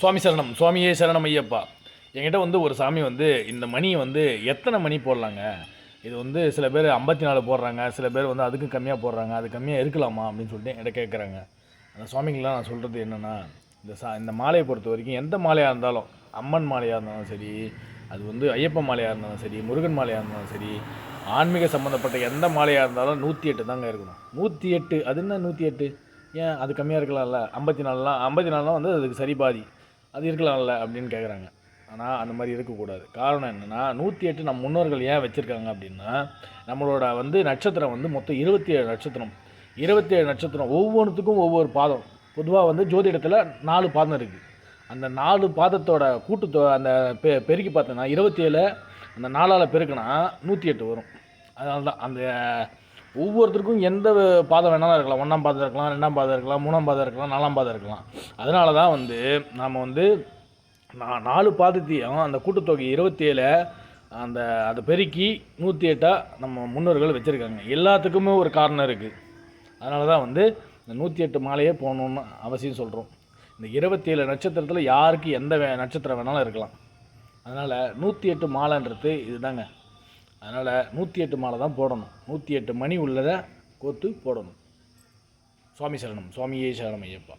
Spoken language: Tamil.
சுவாமி சரணம் சுவாமியே சரணம் ஐயப்பா. என்கிட்ட வந்து ஒரு சாமி வந்து இந்த மணி வந்து எத்தனை மணி போடலாங்க? இது வந்து சில பேர் ஐம்பத்தி நாலு போடுறாங்க சில பேர் வந்து அதுக்கும் கம்மியாக போடுறாங்க அது கம்மியாக இருக்கலாமா அப்படின்னு சொல்லிட்டு என்கிட்ட கேட்குறாங்க அந்த சுவாமிங்களாம் நான் சொல்கிறது என்னென்னா இந்த சா இந்த மாலையை பொறுத்த வரைக்கும் எந்த மாலையாக இருந்தாலும் அம்மன் மாலையாக இருந்தாலும் சரி அது வந்து ஐயப்ப மாலையாக இருந்தாலும் சரி முருகன் மாலையாக இருந்தாலும் சரி ஆன்மீக சம்மந்தப்பட்ட எந்த மாலையாக இருந்தாலும் நூற்றி எட்டு தாங்க இருக்கணும். நூற்றி எட்டு அது என்ன நூற்றி எட்டு ஏன் அது கம்மியாக இருக்கலாம்ல? ஐம்பத்தி நாலுலாம் ஐம்பத்தி நாலுலாம் வந்து அதுக்கு சரி பாதி. அது இருக்கலாம்ல அப்படின்னு கேட்குறாங்க ஆனால் அந்த மாதிரி இருக்கக்கூடாது. காரணம் என்னென்னா நூற்றி எட்டு நம்ம முன்னோர்கள் ஏன் வச்சுருக்காங்க அப்படின்னா நம்மளோட வந்து நட்சத்திரம் வந்து மொத்தம் இருபத்தி ஏழு நட்சத்திரம். இருபத்தி ஏழு நட்சத்திரம் ஒவ்வொன்றுத்துக்கும் ஒவ்வொரு பாதம். பொதுவாக வந்து ஜோதிடத்தில் நாலு பாதம் இருக்குது அந்த நாலு பாதத்தோட கூட்டுத்தோ அந்த பெ பெருக்கி பார்த்தோன்னா இருபத்தி ஏழு அந்த நாலால் பெருக்கினா நூற்றி எட்டு வரும். அதனால தான் அந்த ஒவ்வொருத்தருக்கும் எந்த பாதை வேணாலும் இருக்கலாம். ஒன்றாம் பாதை இருக்கலாம் ரெண்டாம் பாதை இருக்கலாம் மூணாம் பாதை இருக்கலாம் நாலாம் பாதை இருக்கலாம். அதனால தான் வந்து நாம் வந்து நான் நாலு பாதத்தையும் அந்த கூட்டுத்தொகை இருபத்தி ஏழை அந்த அதை பெருக்கி நூற்றி எட்டாக நம்ம முன்னோர்கள் வச்சுருக்காங்க. எல்லாத்துக்குமே ஒரு காரணம் இருக்குது அதனால தான் வந்து இந்த நூற்றி எட்டு மாலையே போகணுன்னு அவசியம் சொல்கிறோம் இந்த இருபத்தி ஏழு நட்சத்திரத்தில் யாருக்கு எந்த வே நட்சத்திரம் வேணாலும் இருக்கலாம். அதனால் நூற்றி எட்டு மாலைன்றது இதுதாங்க. அதனால் நூற்றி எட்டு மாலை தான் போடணும். நூற்றி எட்டு மணி உள்ளதை கோத்து போடணும். சுவாமி சரணம். சுவாமியே சரணம் ஐயப்பா.